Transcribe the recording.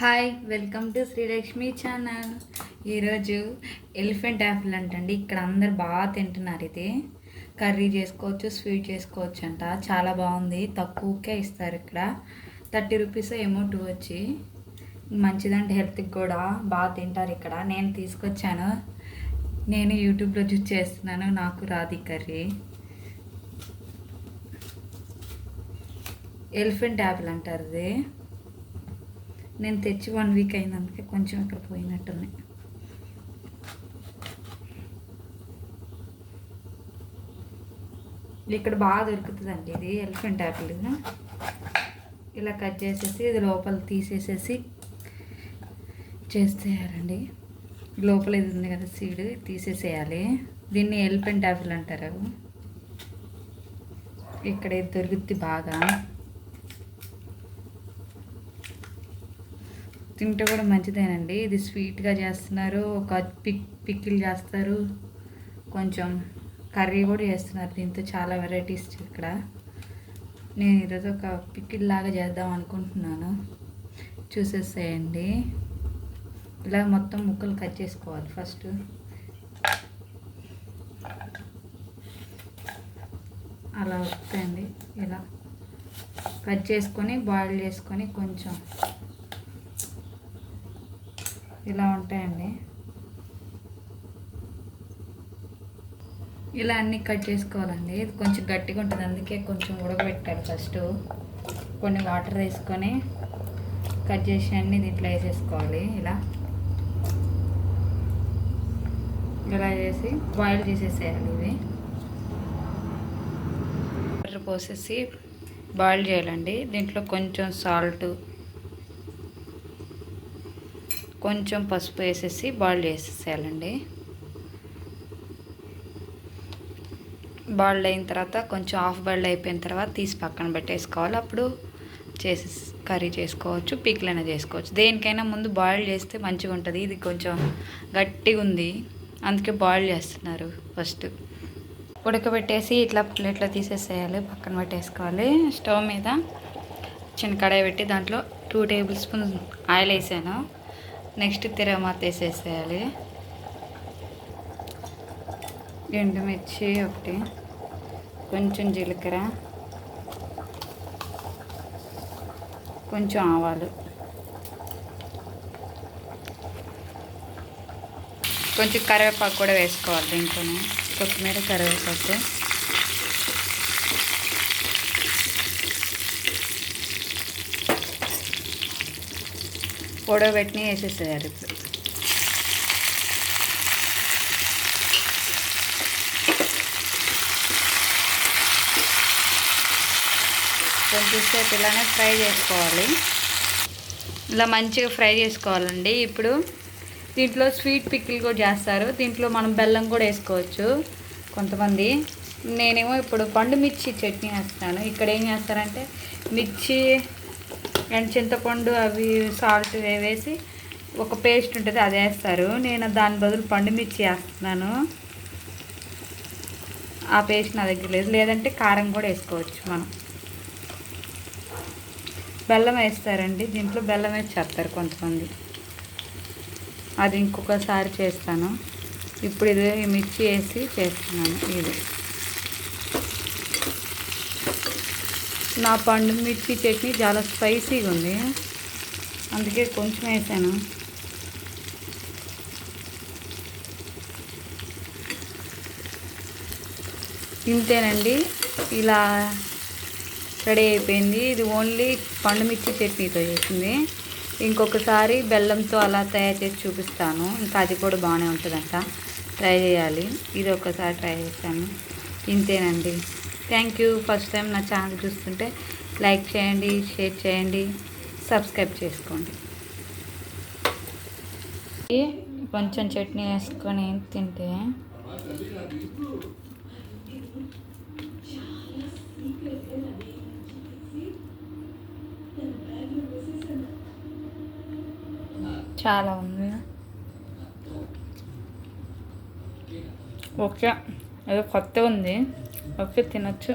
Hi welcome to Srilakshmi channel ఈరోజు elephant apple అంటండి. ఇక్కడ అందరు బాగా తింటున్నారు ఇది. కర్రీ చేసుకోవచ్చు స్వీట్ చేసుకోవచ్చు అంట. చాలా బాగుంది. తక్కువకే ఇస్తారు ఇక్కడ. థర్టీ రూపీస్ ఏమో టూ వచ్చి. మంచిదంటే హెల్త్కి కూడా. బాగా తింటారు ఇక్కడ. నేను తీసుకొచ్చాను. నేను యూట్యూబ్లో చూసి చేస్తున్నాను. నాకు రాది కర్రీ. ఎలిఫెంట్ యాపిల్ అంటారు ఇది. నేను తెచ్చి వన్ వీక్ అయినందుకే కొంచెం ఇక్కడ పోయినట్టున్నాయి. ఇక్కడ బాగా దొరుకుతుందండి ఇది ఎలిఫెంట్ యాపిల్ ఇలా కట్ చేసేసి ఇది లోపల తీసేసేసి చేసేయాలండి. లోపల ఇది ఉంది కదా సీడ్ తీసేసేయాలి. దీన్ని ఎలిఫెంట్ యాపిల్ అంటారు. ఇక్కడ ఇది దొరుకుద్ది బాగా. తింటే కూడా మంచిదేనండి. ఇది స్వీట్గా చేస్తున్నారు ఒక పిక్ పిక్కిలు చేస్తారు కొంచెం కర్రీ కూడా చేస్తున్నారు. దీంతో చాలా వెరైటీస్ ఇక్కడ. నేను ఈరోజు ఒక పిక్కిల్ లాగా చేద్దాం అనుకుంటున్నాను. చూసేసేయండి. ఇలా మొత్తం ముక్కలు కట్ చేసుకోవాలి ఫస్ట్. అలా వస్తాయండి. ఇలా కట్ చేసుకొని బాయిల్ చేసుకొని కొంచెం ఇలా ఉంటాయండి. ఇలా అన్నీ కట్ చేసుకోవాలండి. ఇది కొంచెం గట్టిగా ఉంటుంది. అందుకే కొంచెం ఉడకబెట్టాలి ఫస్ట్. కొన్ని వాటర్ వేసుకొని కట్ చేసి అన్నీ దీంట్లో వేసేసుకోవాలి. ఇలా. ఇలా చేసి బాయిల్ చేసేసేయాలి ఇవి. వాటర్ పోసేసి బాయిల్ చేయాలండి. దీంట్లో కొంచెం సాల్ట్ కొంచెం పసుపు వేసేసి బాయిల్ చేసేసేయాలండి. బాయిల్డ్ అయిన తర్వాత కొంచెం హాఫ్ బాయిల్డ్ అయిపోయిన తర్వాత తీసి పక్కన పెట్టేసుకోవాలి. అప్పుడు చేసి కర్రీ చేసుకోవచ్చు పిక్లైనా చేసుకోవచ్చు. దేనికైనా ముందు బాయిల్ చేస్తే మంచిగా ఉంటుంది. ఇది కొంచెం గట్టిగా ఉంది. అందుకే బాయిల్ చేస్తున్నారు ఫస్ట్. ఉడకబెట్టేసి ఇట్లా ప్లేట్లో తీసేసేయాలి. పక్కన పెట్టేసుకోవాలి. స్టవ్ మీద చిన్న కడాయి పెట్టి దాంట్లో టూ టేబుల్ స్పూన్ ఆయిల్ వేసాను. నెక్స్ట్ తిరగమాత వేసేసేయాలి ఎండుమిర్చి ఒకటి కొంచెం జీలకర్ర కొంచెం ఆవాలు కొంచెం కరివేపాకు కూడా వేసుకోవాలి దీంట్లోనే కొత్తిమీర కరివేపాకు. పొడవబెట్టిన వేసేసేయాలి ఇప్పుడు. కొంచెంసేపు ఇలానే ఫ్రై చేసుకోవాలి. ఇలా మంచిగా ఫ్రై చేసుకోవాలండి. ఇప్పుడు దీంట్లో స్వీట్ పిక్కిల్ కూడా చేస్తారు. దీంట్లో మనం బెల్లం కూడా వేసుకోవచ్చు కొంతమంది. నేనేమో ఇప్పుడు పండు మిర్చి చట్నీ వేస్తాను ఇక్కడ ఏం చేస్తారంటే మిర్చి అండ్ చింతపండు అవి సాల్ట్ వేసి ఒక పేస్ట్ ఉంటుంది అది వేస్తారు. నేను దాని బదులు పండు మిర్చి వేస్తున్నాను. ఆ పేస్ట్ నా దగ్గర లేదు. లేదంటే కారం కూడా వేసుకోవచ్చు మనం. బెల్లం వేస్తారండి. దీంట్లో బెల్లం వేసి చేస్తారు కొంతమంది. అది ఇంకొకసారి చేస్తాను. ఇప్పుడు ఇది మిర్చి వేసి చేస్తున్నాను. ఇది. నా పండు మిర్చి చట్నీ చాలా స్పైసీగా ఉంది. అందుకే కొంచెం వేసాను. ఇంతేనండి. ఇలా రెడీ అయిపోయింది. ఇది ఓన్లీ పండు మిర్చి చట్నీతో చేసింది. ఇంకొకసారి బెల్లంతో అలా తయారు చేసి చూపిస్తాను. ఇంకా అది కూడా బాగానే ఉంటుందంట. ట్రై చేయాలి. ఇది ఒకసారి ట్రై చేశాను ఇంతేనండి. థ్యాంక్ యూ ఫస్ట్ టైం నా ఛానల్ చూస్తుంటే లైక్ చేయండి షేర్ చేయండి సబ్స్క్రైబ్ చేసుకోండి. కొంచెం చట్నీ వేసుకొని తింటే చాలా ఉంది. ఓకే. ఏదో కొత్త ఉంది. ఓకే తినచ్చు